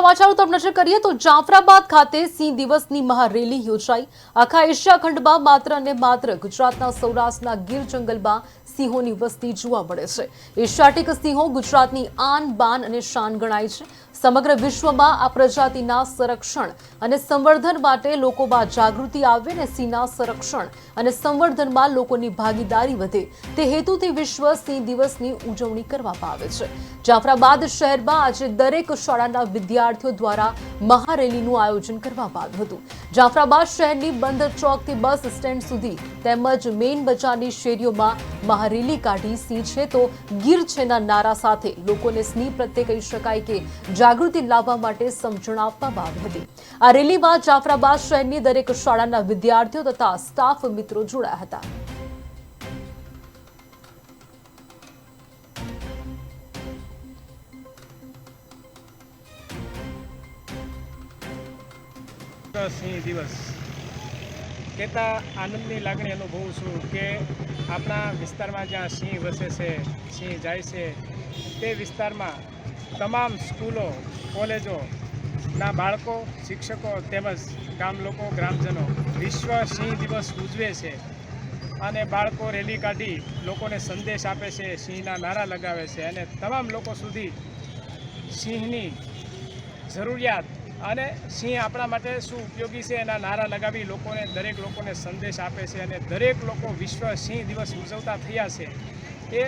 આગળ તરફ નજર કરીએ તો જાફરાબાદ ખાતે સિંહ દિવસની મહારેલી યોજાઈ. આખા એશિયા ખંડમાં માત્ર અને માત્ર ગુજરાતના સૌરાષ્ટ્રના ગીર જંગલમાં સિંહોની વસ્તી જોવા મળે છે. એશિયાટિક સિંહો ગુજરાતની આન, બાન અને શાન ગણાય છે. સમગ્ર વિશ્વમાં આ પ્રજાતિના સંરક્ષણ અને સંવર્ધન માટે લોકોમાં જાગૃતિ આવે અને સિંહના સંરક્ષણ અને સંવર્ધનમાં લોકોની ભાગીદારી વધે, તે હેતુથી વિશ્વ સિંહ દિવસની ઉજવણી કરવામાં આવે છે. જાફરાબાદ શહેરમાં આજે દરેક શાળાના વિદ્યાર્થીઓ દ્વારા મહારેલીનું આયોજન કરવામાં આવ્યું હતું. જાફરાબાદ શહેરની બંદર ચોકથી બસ સ્ટેન્ડ સુધી તેમજ મેઇન બજારની શેરીઓમાં મહારેલી કાઢી સિંહ છે તો ગીર છેના નારા સાથે લોકોને સિંહ પ્રત્યે કહી શકાય કે જાગૃતિ લાવવા માટે સમજણ આપવામાં આવી હતી. આ રેલીમાં જાફરાબાદ શહેરની દરેક શાળાના વિદ્યાર્થીઓ તથા સ્ટાફ મિત્રો જોડાયા હતા. સિંહ દિવસ. કહેતા આનંદની લાગણી અનુભવું છું કે આપણા વિસ્તારમાં જ્યાં સિંહ વસે છે, સિંહ જાય છે, તે વિસ્તારમાં તમામ સ્કૂલો કોલેજોના બાળકો, શિક્ષકો તેમજ ગામ લોકો, ગ્રામજનો વિશ્વ સિંહ દિવસ ઉજવે છે અને બાળકો રેલી કાઢી લોકોને સંદેશ આપે છે, સિંહના નારા લગાવે છે અને તમામ લોકો સુધી સિંહની જરૂરિયાત અને સિંહ આપણા માટે શું ઉપયોગી છે એના નારા લગાવી લોકોને, દરેક લોકોને સંદેશ આપે છે અને દરેક લોકો વિશ્વ સિંહ દિવસ ઉજવતા થયા છે. એ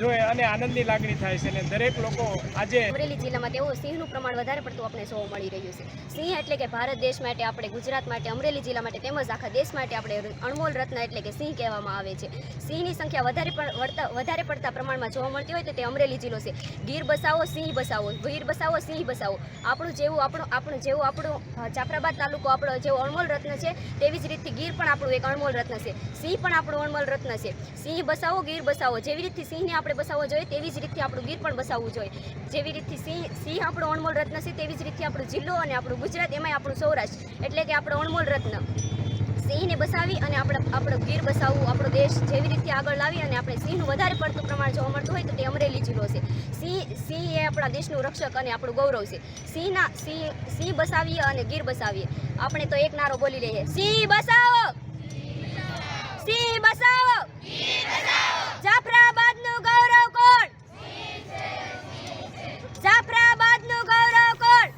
જોઈ અને આનંદની લાગણી થાય છે અને દરેક લોકો આજે અમરેલી જિલ્લામાં તેઓ સિંહનું પ્રમાણ વધારે પડતું આપણે જોવા મળી રહ્યું છે. સિંહ એટલે કે ભારત દેશ માટે આપણે, ગુજરાત માટે, અમરેલી જિલ્લા માટે તેમજ આખા દેશ માટે આપણે અણમોલ રત્ન એટલે કે સિંહ કહેવામાં આવે છે. સિંહની સંખ્યા વધારે પડતા વધારે પડતા પ્રમાણમાં જોવા મળતી હોય તો તે અમરેલી જિલ્લો છે. ગીર બસાવો, સિંહ બસાવો, ગીર બસાવો, સિંહ બસાવો. આપણું જેવું આપણું આપણું જેવું આપણું જાફરાબાદ તાલુકો આપણો જેવો અણમોલ રત્ન છે, તેવી જ રીતથી ગીર પણ આપણું એક અણમોલ રત્ન છે. સિંહ પણ આપણું અણમોલ રત્ન છે. સિંહ બસાવો, ગીર બસાવો, જેવી રીતથી સિંહને આપણે બસાવવો જોઈએ, તેવી જ રીતથી આપણું ગીર પણ બસાવવું જોઈએ. જેવી રીતથી સિંહ સિંહ આપણો અણમોલ રત્ન છે, તેવી જ રીતથી આપણું જિલ્લો અને આપણું ગુજરાત, એમાંય આપણું સૌરાષ્ટ્ર. એટલે કે આપણો અણમોલ રત્ન. સિંહને બસાવી અને આપણે, આપણો ગીર બસાવવું, આપણો દેશ જેવી રીતે આગળ લાવી અને આપણે સિંહનું વધારે પડતું પ્રમાણ જોવા મળતું હોય તો તે અમરેલી જિલ્લો છે. સિંહ સિંહ એ આપણા દેશનું રક્ષક અને આપણું ગૌરવ છે. સિંહના, સિંહ સિંહ બસાવીએ અને ગીર બસાવીએ. આપણે તો એક નારો બોલી લઈએ. સિંહ બસાવો!